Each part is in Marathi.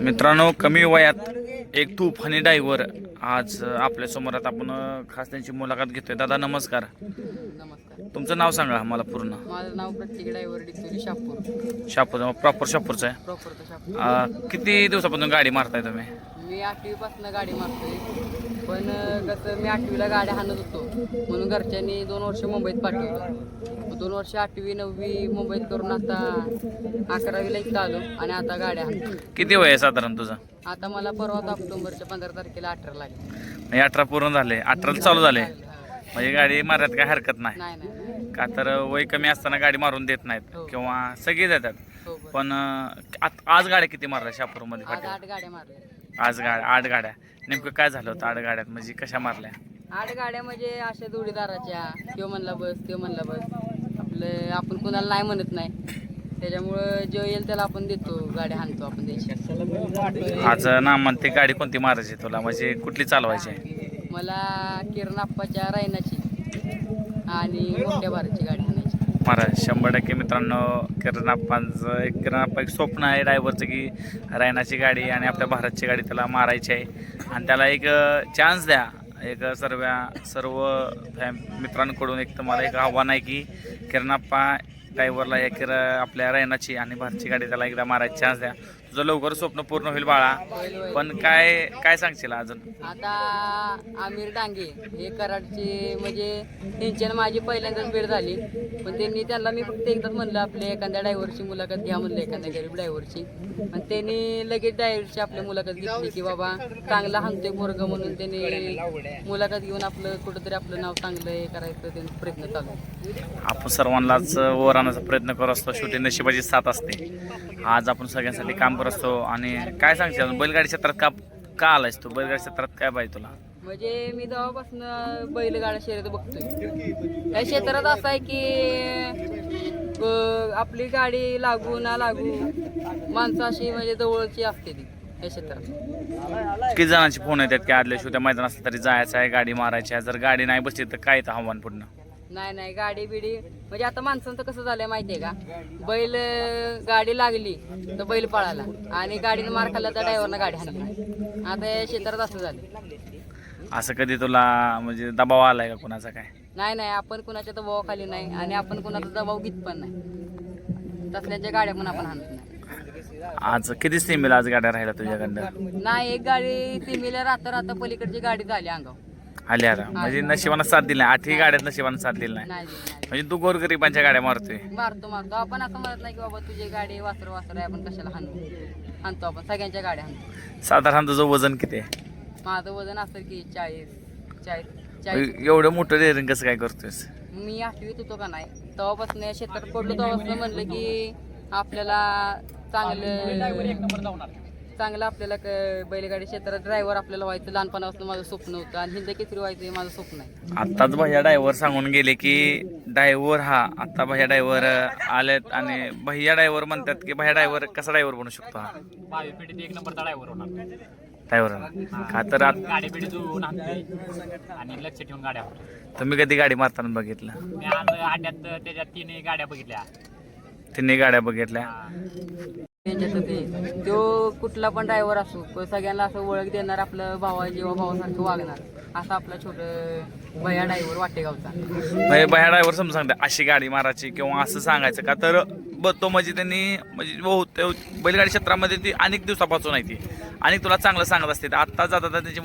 मित्रांनो कमी वयात एक तुफानी डायव्हर. आज आपल्यासमोर आता आपण खास त्यांची मुलाखत घेतोय. दादा नमस्कार. नमस्कार. तुमचं नाव सांगा मला पूर्ण. माझं नाव प्रत्येक डिक्टोरी शापूर. शापूर प्रॉपर शापूरचं आहे. प्रॉपर शापूर. अ, किती दिवसापासून गाडी मारताय तुम्ही? मी आठवीपासून गाडी मारतोय. पण कसं मी आठवीला गाड्या हाणत होतो. म्हणून घरच्यांनी दोन वर्ष मुंबईत पाठवलं. दोन वर्ष आठवी नववी मुंबईत करून आता अकरावीला इथं आलो आणि आता गाड्या हाणतो किती वय आहे साधारण तुझं? आता मला परवा ऑक्टोबरच्या पंधरा तारखेला अठरा लागेल. अठरा पूर्ण झाले. अठराला चालू झाले. म्हणजे गाडी मारण्यात काय हरकत नाही. का तर वय कमी असताना गाडी मारून देत नाहीत हो. किंवा सगळे देतात. हो बरं. पण आज गाड्या किती मारल्या शापूरमध्ये? आठ गाड्या मारल्या. आज गाड्या आठ गाड्या. नेमकं काय झालं होतं आठ गाड्यात? म्हणजे कशा मारल्या? आठ गाड्या म्हणजे अशा जोडीदाराच्या. तो म्हणला बस तो म्हणला बस. आपलं आपण कुणाला नाही म्हणत नाही. त्याच्यामुळं जो येईल त्याला आपण देतो गाड्या हाणतो आपण आज ना म्हणते गाडी कोणती मारायची तुला? म्हणजे कुठली चालवायची मला किरण आप्पाच्या रायनाची आणि मोठ्या भारतची गाडी महाराज शंभर टक्के मित्रांनो किरणाप्पांचं एक किरणाप्पा एक स्वप्न आहे ड्रायव्हरचं की रायनाची गाडी आणि आपल्या भारतची गाडी त्याला मारायची आहे. आणि त्याला एक चान्स द्या. एक सर्व सर्व फॅम मित्रांकडून एक तुम्हाला एक आव्हान आहे की किरणाप्पा ड्रायव्हरला एक किर आपल्या रायनाची आणि भारतची गाडी त्याला एकदा मारायची चान्स द्या. तुझं लवकर स्वप्न पूर्ण होईल बाळा. पण काय काय सांगशील अजून? आता आमिर डांगे हे कराडचे म्हणजे त्यांची आणि माझी पहिल्यांदाच भेट झाली. पण त्यांनी त्यांना मी फक्त एकदाच म्हणलं आपल्या एखाद्या ड्रायव्हरची मुलाखत घ्या म्हणलं एखाद्या गरीब ड्रायव्हरची. आणि त्यांनी लगेच ड्रायव्हरची आपली मुलाखत घेतली की बाबा चांगला हाणतोय पोरग म्हणून त्यांनी मुलाखत घेऊन आपलं कुठंतरी आपलं नाव चांगलं हे करायचं त्यांचा प्रयत्न चालू. आपण सर्वांनाच वर आणण्याचा प्रयत्न करत असतो. शेवटी नशिबाची साथ असते. आज आपण सगळ्यांसाठी काम करत असतो आणि काय सांगशील अजून? बैलगाडी क्षेत्रात का का आलायस तू? बैलगाडी क्षेत्रात काय पाहिजे तुला? म्हणजे मी जेव्हापासून बैलगाडा शर्यत बघतोय या क्षेत्रात असं आहे की आपली गाडी लागू ना लागू माणसं अशी म्हणजे जवळची असते ती या क्षेत्रात. किती जणांचे फोन येतात की आदल्या शिवाय मैदान असलं तरी जायचं आहे गाडी मारायची आहे. जर गाडी नाही बसली तर काय आव्हान पूर्ण नाही नाही गाडी बिडी. म्हणजे आता माणसांचं कसं झालंय माहितीये का? बैल गाडी लागली तर बैल पळाला. आणि गाडीनं मार खाल्ला तर ड्रायव्हरनं गाडी हाणली. आता या क्षेत्रात असं झालं असं कधी तुला म्हणजे दबाव आलाय का कुणाचा काय? नाही नाही आपण कुणाच्या दबावाखाली नाही आणि आपण कुणाचा दबाव घेत पण नाही. तसल्याच्या गाड्या पण आपण आणत नाही. आज किती सीमेला आज गाड्या राहिल्या तुझ्याकडनं? नाही एक गाडी तिमीला राहता राहता पलीकडची गाडी झाली अंगावर. आल्या रा म्हणजे नशिबानं साथ दिली नाही. आठही गाड्यात नशिबानं साथ दिली नाही. नाही दिली, नाही म्हणजे तू गोरगरिबांच्या गाड्या मारतोय. मारतो मारतो. आपण असं म्हणत नाही की बाबा तुझी गाडी वासर वासर आहे आपण कशाला हाणू? हाणतो आपण. सगळ्यांच्या गाड्या हाणतो. साधारण तुझं वजन किती आहे? माझं वजन असेल की चाळीस चाळीस चाळीस. एवढं मोठं डेअरिंग कसं काय करतोयस? मी आठवीत होतो का नाही तेव्हापासून या क्षेत्रात पडलो तेव्हापासून म्हणलं की आपल्याला चांगलं चांगलं आपल्याला क- बैलगाडी क्षेत्रात ड्रायव्हर आपल्याला व्हायचं. लहानपणापासून माझं स्वप्न होतं आणि हिंद केसरी व्हायचं हे माझं स्वप्न आहे. आत्ताच भैया ड्रायव्हर सांगून गेले की ड्रायव्हर हा आता भैया ड्रायव्हर आलेत आणि भैया ड्रायव्हर म्हणतात की भैया ड्रायव्हर कसा ड्रायव्हर बनू शकतो हा? भावी पिढीत एक नंबरचा ड्रायव्हर होणार. ड्रायव्हर का तर आत- गाडी पिढी जुळवून आणि लक्ष ठेवून गाड्या होत्या. तुम्ही कधी गाडी मारताना बघितलं? मी आज आड्यात त्याच्या तीन गाड्या बघितल्या. तिन्ही गाड्या बघितल्या. त्यांच्यात ते. तो कुठला पण ड्रायव्हर असो सगळ्यांना असं ओळख देणार आपलं भावा जेव्हा भावासारखं वागणार. असा आपला छोट भया ड्रायव्हर वाटेगावचा. म्हणजे भैया ड्रायव्हर समजा सांगता. अशी गाडी मारायची किंवा असं सांगायचं का तर ब तो म्हणजे त्यांनी म्हणजे बहुत बैलगाडी क्षेत्रामध्ये ती अनेक दिवसापासून आहे ती. आणि तुला चांगलं सांगत असते. आत्ता जाता त्याची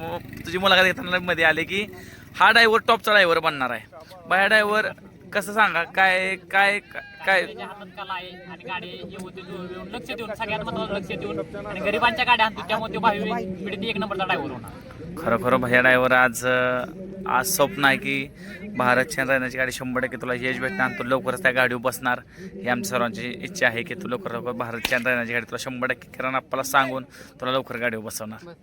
तुझी मुलाखत घेताना मध्ये आले की हा ड्रायव्हर टॉपचा ड्रायव्हर बनणार आहे. भया ड्रायव्हर कसं सांगा काय काय काय? त्याच्या हातात कला आहे आणि गाडी हे होते लक्ष देऊन सगळ्यात महत्वाचं लक्ष देऊन आणि गरिबांच्या गाड्या आणतो त्यामुळे तो भावी पिढीत एक नंबरचा ड्रायव्हर होणार खरोखर भैया ड्रायव्हर आज आज स्वप्न आहे की भारत भारतच्या राहण्याची गाडी शंभर टक्के तुला यश भेटणार आणि तू लवकरच त्या गाडीवर बसणार. ही आमच्या सर्वांची इच्छा आहे की तू लवकर लवकर भारत भारतच्या राहण्याची गाडी तुला शंभर टक्के किरण आपल्याला सांगून तुला लवकर गाडीवर बसवणार.